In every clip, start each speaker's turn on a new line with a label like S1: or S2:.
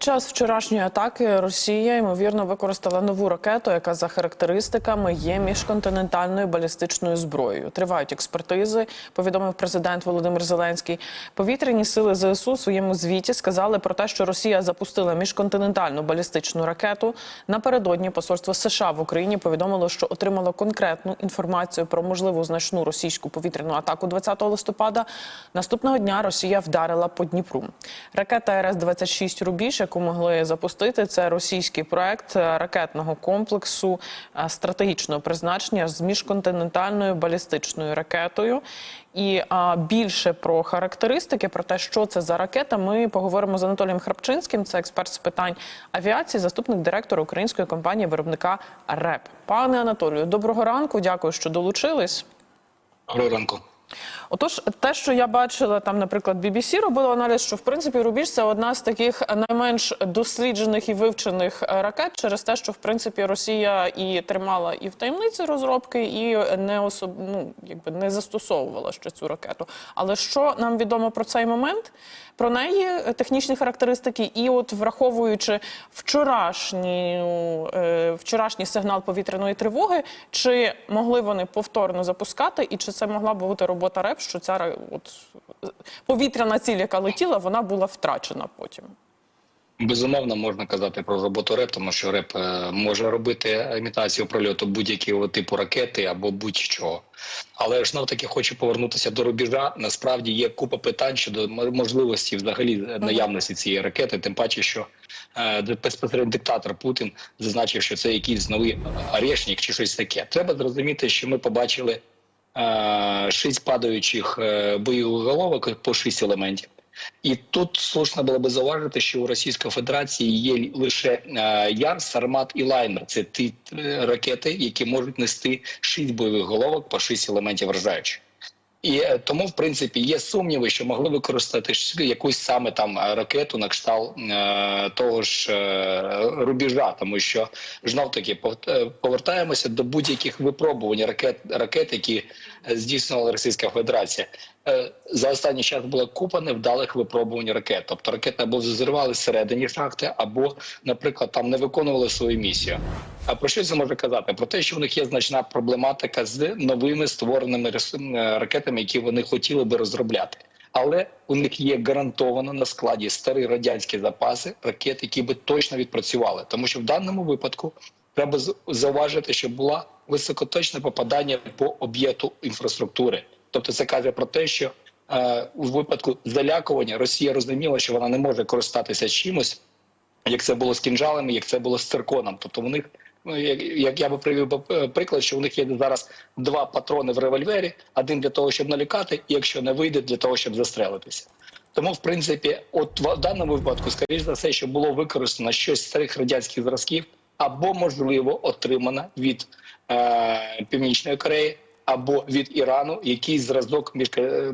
S1: Під час вчорашньої атаки Росія ймовірно використала нову ракету, яка за характеристиками є міжконтинентальною балістичною зброєю. Тривають експертизи. Повідомив президент Володимир Зеленський. Повітряні сили ЗСУ у своєму звіті сказали про те, що Росія запустила міжконтинентальну балістичну ракету. Напередодні посольство США в Україні повідомило, що отримало конкретну інформацію про можливу значну російську повітряну атаку 20 листопада. Наступного дня Росія вдарила по Дніпру. Ракета РС 26 Рубіж, яку могли запустити, це російський проект ракетного комплексу е, стратегічного призначення з міжконтинентальною балістичною ракетою. І а, більше про характеристики, про те, що це за ракета, ми поговоримо з Анатолієм Храпчинським. Це експерт з питань авіації, заступник директора української компанії виробника РЕП. Пане Анатолію, доброго ранку. Дякую, що долучились.
S2: Доброго ранку.
S1: Отож, те, що я бачила там, наприклад, BBC робило аналіз, що в принципі рубіж це одна з таких найменш досліджених і вивчених е, ракет, через те, що в принципі Росія і тримала і в таємниці розробки, і не особ... ну, якби не застосовувала ще цю ракету. Але що нам відомо про цей момент? Про неї технічні характеристики, і от враховуючи вчорашній, е, вчорашній сигнал повітряної тривоги, чи могли вони повторно запускати, і чи це могла бути робота РЕП, що ця от, повітряна ціль, яка летіла, вона була втрачена потім.
S2: Безумовно, можна казати про роботу РЕП, тому що РЕП е, може робити імітацію прольоту будь-якого типу ракети або будь-чого. Але ж знов таки хочу повернутися до рубежа. Насправді є купа питань щодо можливості взагалі наявності цієї ракети, тим паче, що е, безпосередньо диктатор Путін зазначив, що це якийсь новий орешник чи щось таке. Треба зрозуміти, що ми побачили е, шість падаючих е, бойових головок по шість елементів. І тут слушно було би зауважити, що у Російської Федерації є лише е, Яр, Сармат і Лайнер. Це ті е, ракети, які можуть нести шість бойових головок по шість елементів вражаючих. І е, тому, в принципі, є сумніви, що могли використати якусь саме там е, ракету на кшталт того ж е, тому що знов таки повертаємося до будь-яких випробувань ракет, ракет, які здійснювала Російська Федерація. Е, За останній час була купа невдалих випробувань ракет. Тобто ракети або зазривали всередині шахти, або, наприклад, там не виконували свою місію. А про що це може казати? Про те, що в них є значна проблематика з новими створеними е, ракетами, які вони хотіли би розробляти. Але у них є гарантовано на складі старі радянські запаси ракет, які би точно відпрацювали. Тому що в даному випадку треба зауважити, що була високоточне попадання по об'єкту інфраструктури. Тобто, це каже про те, що е, у випадку залякування Росія розуміла, що вона не може користатися чимось, як це було з кінжалами, як це було з цирконом. Тобто, у них ну, як, як я би привів е, приклад, що у них є зараз два патрони в револьвері: один для того, щоб налякати, і якщо не вийде, для того, щоб застрелитися. Тому, в принципі, от в даному випадку, скоріш за все, що було використано щось з старих радянських зразків, або можливо отримано від е, Північної Кореї, або від Ірану якийсь зразок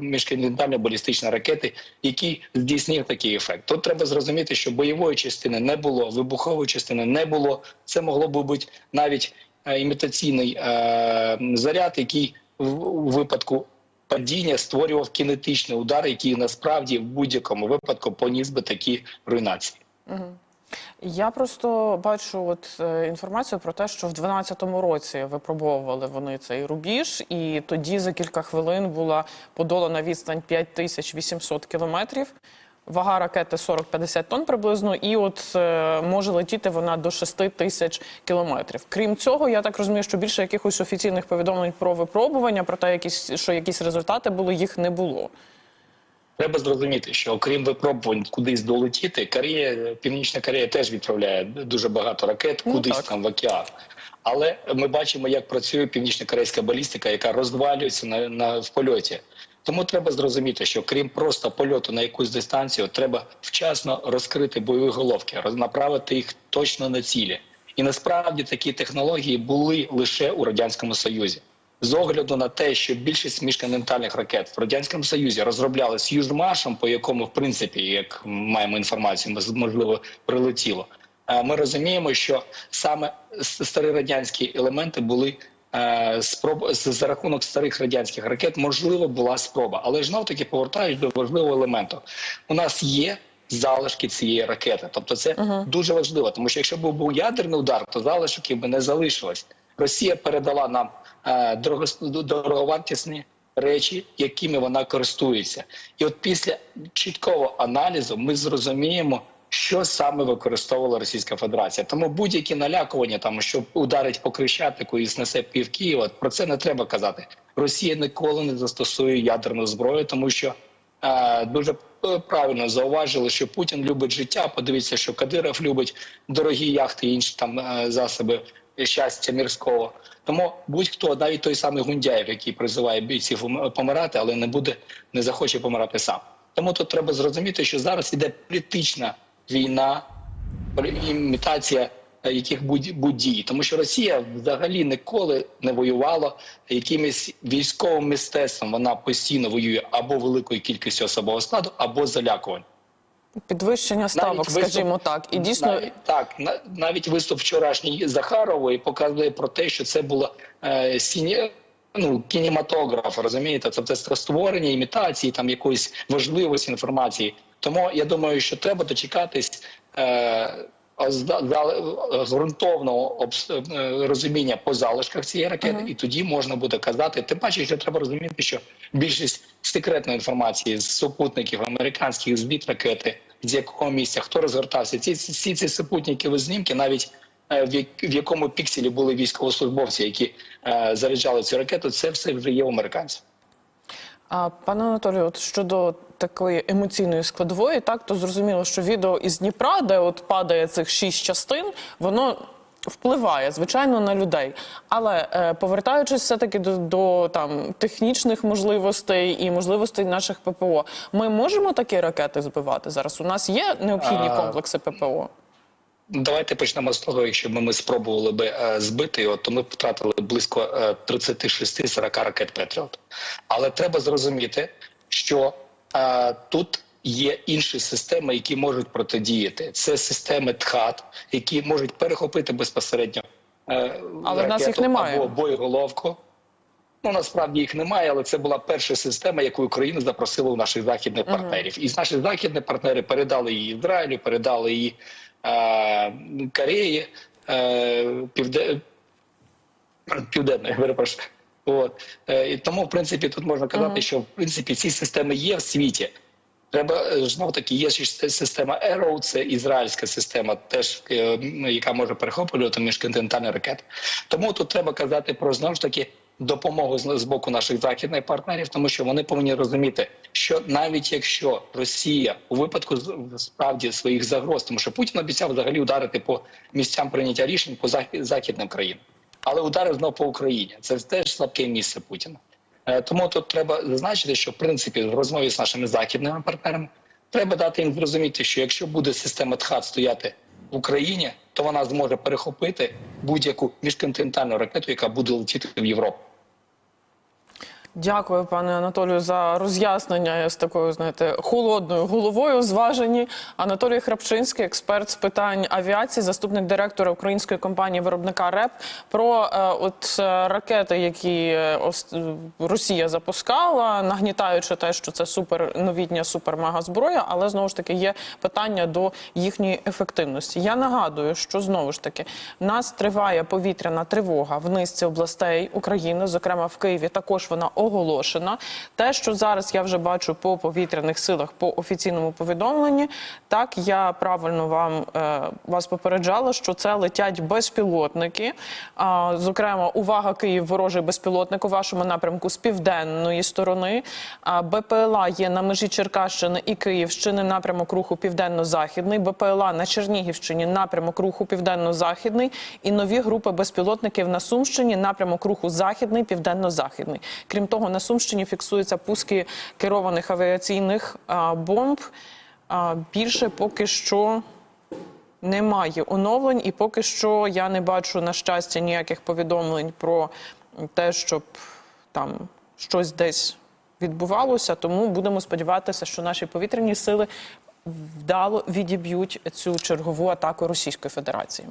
S2: міжконтинентальної балістичної ракети, який здійснив такий ефект. Тут треба зрозуміти, що бойової частини не було, вибухової частини не було. Це могло би бути навіть е, імітаційний е, заряд, який в, у випадку падіння створював кінетичний удар, який насправді в будь-якому випадку поніс би такі руйнації.
S1: Я просто бачу от е, інформацію про те, що в 12-му році випробовували вони цей рубіж, і тоді за кілька хвилин була подолана відстань 5800 кілометрів. Вага ракети 40-50 тонн приблизно, і от е, може летіти вона до 6 тисяч кілометрів. Крім цього, я так розумію, що більше якихось офіційних повідомлень про випробування, про те, якісь, що якісь результати були, їх не було.
S2: Треба зрозуміти, що окрім випробувань кудись долетіти, Корея, Північна Корея теж відправляє дуже багато ракет
S1: Ну,
S2: кудись
S1: так.
S2: там в океан. Але ми бачимо, як працює північно-корейська балістика, яка розвалюється на, на в польоті. Тому треба зрозуміти, що крім просто польоту на якусь дистанцію, треба вчасно розкрити бойові головки, роз- направити їх точно на цілі. І насправді такі технології були лише у радянському союзі. З огляду на те, що більшість міжконтинентальних ракет в радянському союзі розроблялись Южмашем, по якому, в принципі, як маємо інформацію, мож- можливо, прилетіло. е, Ми розуміємо, що саме старі радянські елементи були е, спроб за рахунок старих радянських ракет. Можливо, була спроба, але ж таки повертають до важливого елементу. У нас є залишки цієї ракети. Тобто, це дуже важливо, тому що якщо б був ядерний удар, то залишків би не залишилось. Росія передала нам е, дороговартісні речі, якими вона користується, і от після чіткого аналізу ми зрозуміємо. Що саме використовувала Російська Федерація? Тому будь-які налякування, там що ударить по Крещатику і снесе пів Києва, про це не треба казати. Росія ніколи не застосує ядерну зброю, тому що е, дуже е, правильно зауважили, що Путін любить життя. Подивіться, що Кадиров любить дорогі яхти і інші там е, засоби щастя мірського. Тому будь-хто, навіть той самий Гундяєв, який призиває бійців помирати, але не буде, не захоче помирати сам. Тому тут треба зрозуміти, що зараз іде політична війна, імітація е, яких будь- будь-дій, тому що Росія взагалі ніколи не воювала якимось військовим мистецтвом. Вона постійно воює або великою кількістю особового складу, або залякувань.
S1: Підвищення ставок,
S2: виступ-
S1: скажімо так, і дійсно
S2: навіть, так на- навіть виступ вчорашній Захарової показує про те, що це було е, сіні. Ну, кінематограф, розумієте, тобто це створення імітації там якоїсь важливості інформації. Тому я думаю, що треба дочекатись е, ґрунтовного обс- е, розуміння по залишках цієї ракети, і тоді можна буде казати. Тим паче, що треба розуміти, що більшість секретної інформації з супутників американських збіт ракети, з якого місця хто розгортався, ці всі ці супутникові знімки, навіть е, в якому пікселі були військовослужбовці, які е, заряджали цю ракету, це все вже є у американців.
S1: А, пане Анатолію, от щодо такої емоційної складової, так то зрозуміло, що відео із Дніпра, де от падає цих шість частин, воно впливає звичайно на людей. Але е, повертаючись все таки до, до там технічних можливостей і можливостей наших ППО, ми можемо такі ракети збивати зараз. У нас є необхідні
S2: А,
S1: комплекси ППО.
S2: Давайте почнемо з того, якщо б ми спробували би е, збити його, то ми б втратили близько е, 36-40 ракет Петріот. Але треба зрозуміти, що е, тут є інші системи, які можуть протидіяти. Це системи ТХАТ, які можуть перехопити безпосередньо е,
S1: Але в нас їх
S2: ракету
S1: немає.
S2: або боєголовку. Ну насправді їх немає, але це була перша система, яку Україна запросила у наших західних партнерів. І наші західні партнери передали її Ізраїлю, передали її е, Кореї, е, Півде... Південної, перепрошую. От. Е, і тому, в принципі, тут можна казати, що в принципі ці системи є в світі. Треба знов таки є система Arrow, це ізраїльська система, теж е, яка може перехоплювати міжконтинентальні ракети. Тому тут треба казати про знову ж таки допомогу з, боку наших західних партнерів, тому що вони повинні розуміти, що навіть якщо Росія у випадку справді своїх загроз, тому що Путін обіцяв взагалі ударити по місцям прийняття рішень по захід- західним країнам, але ударив знов по Україні. Це теж слабке місце Путіна. Е, Тому тут треба зазначити, що в принципі в розмові з нашими західними партнерами треба дати їм зрозуміти, що якщо буде система ТХАТ стояти в Україні, то вона зможе перехопити будь-яку міжконтинентальну ракету, яка буде летіти в Європу.
S1: Дякую, пане Анатолію, за роз'яснення з такою, знаєте, холодною головою. Зважені Анатолій Храпчинський, експерт з питань авіації, заступник директора української компанії виробника РЕП, про е, от е, ракети, які е, ос- Росія запускала, нагнітаючи те, що це супер новітня супермега зброя, але знову ж таки є питання до їхньої ефективності. Я нагадую, що знову ж таки в нас триває повітряна тривога в низці областей України, зокрема в Києві. Також вона оголошена. Те, що зараз я вже бачу по повітряних силах по офіційному повідомленні, так я правильно вам е, вас попереджала, що це летять безпілотники. Зокрема, увага Київ, ворожий безпілотник у вашому напрямку з південної сторони. БПЛА є на межі Черкащини і Київщини, напрямок руху південно-західний. БПЛА на Чернігівщині, напрямок руху південно-західний. І нові групи безпілотників на Сумщині, напрямок руху західний, південно-західний. Крім того, на Сумщині фіксуються пуски керованих авіаційних бомб. Більше поки що немає оновлень, і поки що я не бачу на щастя ніяких повідомлень про те, щоб там щось десь відбувалося. Тому будемо сподіватися, що наші повітряні сили вдало відіб'ють цю чергову атаку Російської Федерації.